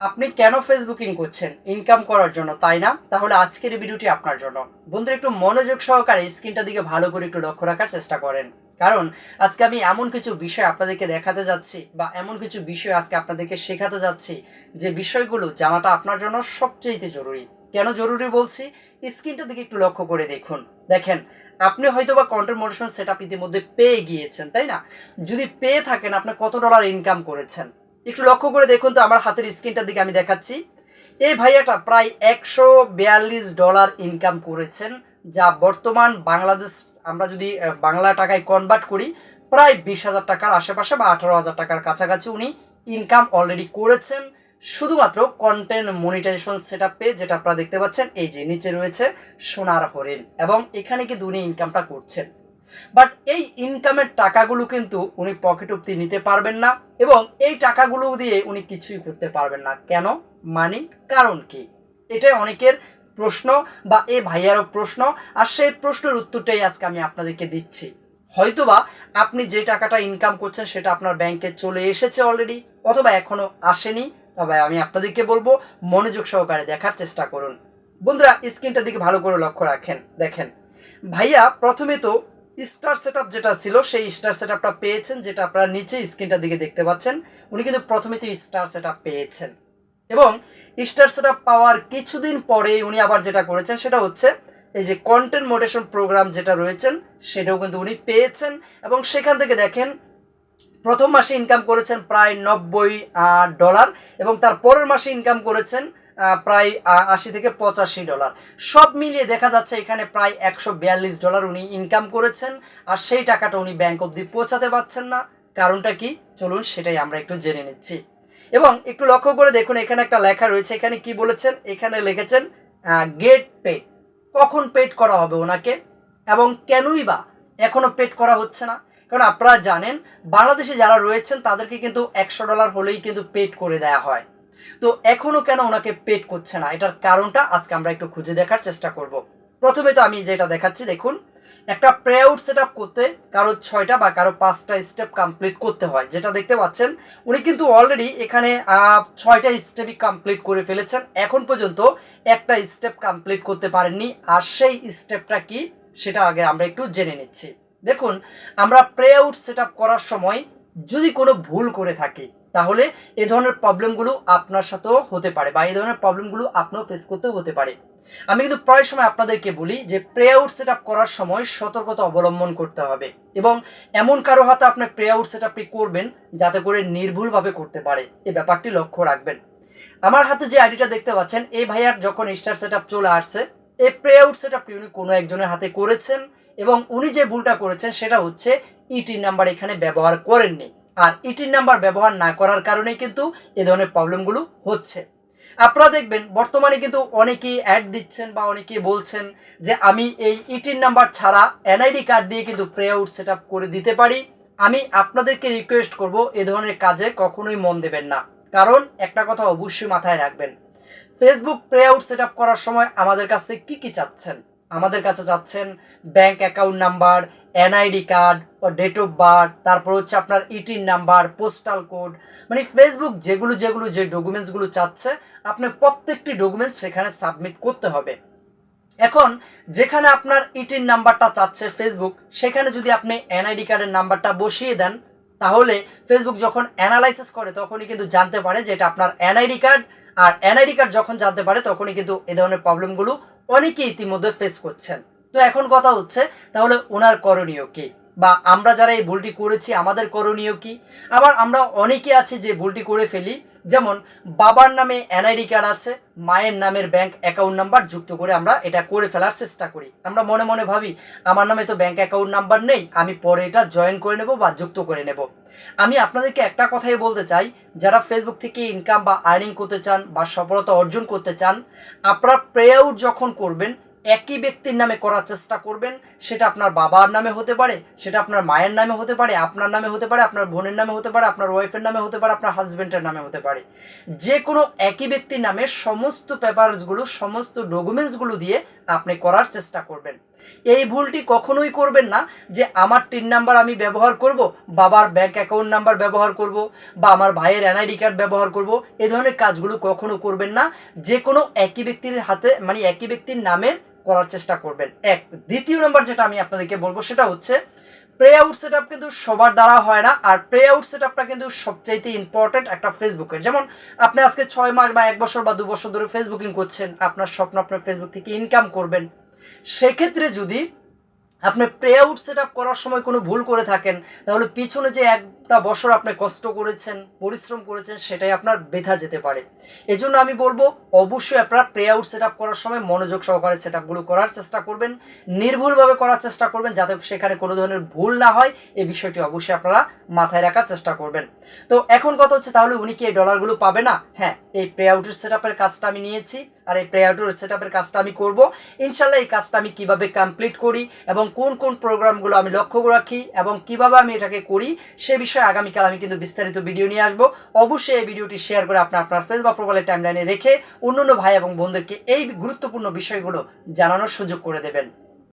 আপনি কেন ফেসবুকিং করছেন? ইনকাম করার জন্য, তাই না? তাহলে আজকের ভিডিওটি আপনার জন্য। বন্ধুরা, একটু মনোযোগ সহকারে স্ক্রিনটা দিকে ভালো করে একটু লক্ষ্য রাখার চেষ্টা করেন। কারণ আজকে আমি এমন কিছু বিষয় আপনাদেরকে দেখাতে যাচ্ছি বা এমন কিছু বিষয় আজকে আপনাদেরকে শেখাতে যাচ্ছি যে বিষয়গুলো জানাটা আপনার জন্য সবচেয়ে জরুরি। কেন জরুরি বলছি? স্ক্রিনটা দিকে একটু লক্ষ্য করে দেখুন। দেখেন, আপনি হয়তো বা কন্টেন্ট মোটিভেশন সেট আপ ইতিমধ্যে পেয়ে গিয়েছেন, তাই না? যদি পেয়ে থাকেন, আপনি কত ডলার ইনকাম করেছেন? একটু লক্ষ্য করে দেখুন তো আমার হাতের স্ক্রিনটার দিকে আমি দেখাচ্ছি। এই ভাইয়াটা প্রায় একশো বিয়াল্লিশ ডলার ইনকাম করেছেন, যা বর্তমান বাংলাদেশ, আমরা যদি বাংলা টাকায় কনভার্ট করি, প্রায় বিশ হাজার টাকার আশেপাশে বা আঠারো হাজার টাকার কাছাকাছি উনি ইনকাম অলরেডি করেছেন। শুধুমাত্র কন্টেন্ট মনিটাইজেশন সেট আপে যেটা আপনারা দেখতে পাচ্ছেন, এই যে নিচে রয়েছে সোনার হরিণ, এবং এখানে কিন্তু উনি ইনকামটা করছেন। বাট এই ইনকামের টাকাগুলো কিন্তু উনি পকেট অব্দি নিতে পারবেন না এবং এই টাকাগুলো দিয়ে উনি কিছুই করতে পারবেন না। কেন? মানি কারণ কি? এটাই অনেকের প্রশ্ন বা এ ভাইয়ারও প্রশ্ন। আর সেই প্রশ্নের উত্তরটাই আজকে আমি আপনাদেরকে দিচ্ছি। হয়তোবা আপনি যে টাকাটা ইনকাম করছেন সেটা আপনার ব্যাংকে চলে এসেছে অলরেডি অথবা এখনও আসেনি। তবে আমি আপনাদেরকে বলব, মনোযোগ সহকারে দেখার চেষ্টা করুন। বন্ধুরা স্ক্রিনটার দিকে ভালো করে লক্ষ্য রাখেন, দেখেন। ভাইয়া প্রথমে তো স্টার সেট যেটা ছিল, সেই স্টার সেট পেয়েছেন, যেটা আপনারা নিচে স্ক্রিনটার দিকে দেখতে পাচ্ছেন। উনি কিন্তু প্রথমে তো স্টার সেট পেয়েছেন। এবং স্টার সেট পাওয়ার কিছুদিন পরে উনি আবার যেটা করেছেন, সেটা হচ্ছে এই যে কন্টেন্ট মোটেশন প্রোগ্রাম যেটা রয়েছেন, সেটাও কিন্তু উনি পেয়েছেন। এবং সেখান থেকে দেখেন, প্রথম মাসে ইনকাম করেছেন প্রায় নব্বই ডলার এবং তার পরের মাসে ইনকাম করেছেন প্রায় আশি থেকে পঁচাশি ডলার। সব মিলিয়ে দেখা যাচ্ছে এখানে প্রায় একশো বিয়াল্লিশ ডলার উনি ইনকাম করেছেন, আর সেই টাকাটা উনি ব্যাংক অবধি পৌঁছাতে পারছেন না। কারণটা কি? চলুন সেটাই আমরা একটু জেনে নিচ্ছি। এবং একটু লক্ষ্য করে দেখুন, এখানে একটা লেখা রয়েছে, এখানে কি বলেছেন? এখানে লিখেছেন গেট পেড কখন পেড করা হবে ওনাকে? এবং কেনই বা এখনও পেড করা হচ্ছে না? কারণ আপনারা জানেন, বাংলাদেশে যারা রয়েছেন তাদেরকে কিন্তু একশো ডলার হলেই কিন্তু পেড করে দেয়া হয়। তো এখনও কেন ওনাকে পেট করছে না? এটার কারণটা আজকে আমরা একটু খুঁজে দেখার চেষ্টা করব। প্রথমে তো আমি যেটা দেখাচ্ছি, দেখুন, একটা প্রে আউট সেট করতে কারও ছয়টা বা কারও পাঁচটা স্টেপ কমপ্লিট করতে হয়। যেটা দেখতে পাচ্ছেন, উনি কিন্তু অলরেডি এখানে ছয়টা স্টেপই কমপ্লিট করে ফেলেছেন। এখন পর্যন্ত একটা স্টেপ কমপ্লিট করতে পারেননি। আর সেই স্টেপটা কি, সেটা আগে আমরা একটু জেনে নিচ্ছি। দেখুন, আমরা প্রে আউট সেট করার সময় যদি কোনো ভুল করে থাকি তাহলে এ ধরনের প্রবলেমগুলো আপনার সাথেও হতে পারে বা এই ধরনের প্রবলেমগুলো আপনিও ফেস করতে হতে পারে। আমি কিন্তু প্রায় সময় আপনাদেরকে বলি যে প্রে আউট সেট করার সময় সতর্কতা অবলম্বন করতে হবে এবং এমন কারও হাতে আপনি প্রে আউট সেট করবেন যাতে করে নির্ভুলভাবে করতে পারে। এ ব্যাপারটি লক্ষ্য রাখবেন। আমার হাতে যে আইডিটা দেখতে পাচ্ছেন, এই ভাইয়ার যখন স্টার সেট চলে আসছে, এই প্রে আউট সেট উনি কোনো একজনের হাতে করেছেন এবং উনি যে ভুলটা করেছেন সেটা হচ্ছে ইটির নাম্বার এখানে ব্যবহার করেননি। আর ইটির নাম্বার ব্যবহার না করার কারণেই কিন্তু এ ধরনের প্রবলেমগুলো হচ্ছে। আপনারা দেখবেন, বর্তমানে কিন্তু অনেকেই অ্যাড দিচ্ছেন বা অনেকেই বলছেন যে, আমি এই ইটির নাম্বার ছাড়া এনআইডি কার্ড দিয়ে কিন্তু প্রে আউট সেট করে দিতে পারি। আমি আপনাদেরকে রিকোয়েস্ট করব এ ধরনের কাজে কখনোই মন দেবেন না। কারণ একটা কথা অবশ্যই মাথায় রাখবেন ফেসবুক প্রে আউট সেট করার সময় আমাদের কাছে কি কি চাচ্ছেন? আমাদের কাছে চাচ্ছেন bank account number NID card date of birth তারপর হচ্ছে আপনার ইটির নাম্বার পোস্টাল কোড মানে ফেসবুক যেগুলো যেগুলো যে ডকুমেন্টসগুলো চাচ্ছে আপনি প্রত্যেকটি ডকুমেন্টস সেখানে সাবমিট করতে হবে। এখন যেখানে আপনার ইটির নাম্বারটা চাচ্ছে ফেসবুক সেখানে যদি আপনি এনআইডি কার্ডের নাম্বারটা বসিয়ে দেন, তাহলে ফেসবুক যখন অ্যানালাইসিস করে, তখনই কিন্তু জানতে পারে যে এটা আপনার এনআইডি কার্ড আর এনআইডি কার্ড যখন জানতে পারে, তখনই কিন্তু এ ধরনের প্রবলেমগুলো অনেকেই ইতিমধ্যে ফেস করছেন। তো এখন কথা হচ্ছে, তাহলে ওনার করণীয় কি? বা আমরা যারা এই ভুলটি করেছি, আমাদের করণীয় কি? আবার আমরা অনেকে আছি যে ভুলটি করে ফেলি, যেমন বাবার নামে এনআইডি কার্ড আছে, মায়ের নামের ব্যাংক অ্যাকাউন্ট নাম্বার যুক্ত করে আমরা এটা করে ফেলার চেষ্টা করি। আমরা মনে মনে ভাবি, আমার নামে তো ব্যাংক অ্যাকাউন্ট নাম্বার নেই, আমি পরে এটা জয়েন করে নেব বা যুক্ত করে নেব। আমি আপনাদেরকে একটা কথাই বলতে চাই, যারা ফেসবুক থেকে ইনকাম বা আর্নিং করতে চান বা সফলতা অর্জন করতে চান, আপনারা প্রে আউট যখন করবেন একই ব্যক্তির নামে করার চেষ্টা করবেন, সেটা আপনার বাবার নামে হতে পারে, সেটা আপনার মায়ের নামে হতে পারে, আপনার নামে হতে পারে, আপনার বোনের নামে হতে পারে, আপনার ওয়াইফের নামে হতে পারে, আপনার হাজব্যান্ডের নামে হতে পারে। যে কোনো একই ব্যক্তির নামে সমস্ত পেপারসগুলো সমস্ত ডকুমেন্টসগুলো দিয়ে আপনি করার চেষ্টা করবেন। এই ভুলটি কখনোই করবেন না যে আমার টিন নাম্বার আমি ব্যবহার করব, বাবার ব্যাংক অ্যাকাউন্ট নাম্বার ব্যবহার করব, বা আমার ভাইয়ের এনআইডি কার্ড ব্যবহার করব। এ ধরনের কাজগুলো কখনো করবেন না। যে কোনো একই ব্যক্তির হাতে মানে একই ব্যক্তির নামের করার চেষ্টা করবেন। এক, দ্বিতীয় নাম্বার যেটা আমি আপনাদেরকে বলব সেটা হচ্ছে প্রে আউট সেট আপ কিন্তু সবার দ্বারা হয় না, আর প্রে আউট সেট আপটা কিন্তু সবচাইতে ইম্পর্টেন্ট একটা ফেসবুকের যেমন, আপনি আজকে ছয় মাস বা এক বছর বা দু বছর ধরে ফেসবুকিং করছেন, আপনার স্বপ্ন আপনার ফেসবুক থেকে ইনকাম করবেন। সেক্ষেত্রে যদি আপনি প্রে আউট সেট আপ করার সময় কোনো ভুল করে থাকেন, তাহলে পিছনে যে একটা বছর আপনি কষ্ট করেছেন, পরিশ্রম করেছেন, সেটাই আপনার বেথা যেতে পারে। এজন্য আমি বলব, অবশ্যই আপনার প্রে আউট সেট করার সময় মনোযোগ সহকারে সেট করার চেষ্টা করবেন, নির্ভুলভাবে করার চেষ্টা করবেন, যাতে সেখানে কোনো ধরনের ভুল না হয়। এই বিষয়টি অবশ্যই আপনারা মাথায় রাখার চেষ্টা করবেন। তো এখন কথা হচ্ছে, তাহলে উনি কি এই ডলারগুলো পাবে না? হ্যাঁ এই প্রে আউটের সেট কাজটা আমি নিয়েছি আর এই প্রে আউটের সেট কাজটা আমি করব। ইনশাল্লাহ এই কাজটা আমি কীভাবে কমপ্লিট করি এবং কোন কোন প্রোগ্রামগুলো আমি লক্ষ্য রাখি এবং কীভাবে আমি এটাকে করি, সে বিষয়ে আগামীকাল আমি কিন্তু বিস্তারিত ভিডিও নিয়ে আসব। অবশ্যই এই ভিডিওটি শেয়ার করে আপনার আপনার ফেস বা প্রোফাইলের টাইমলাইনে রেখে অন্য ভাই এবং বোনদেরকে এই গুরুত্বপূর্ণ বিষয়গুলো জানানোর সুযোগ করে দেবেন।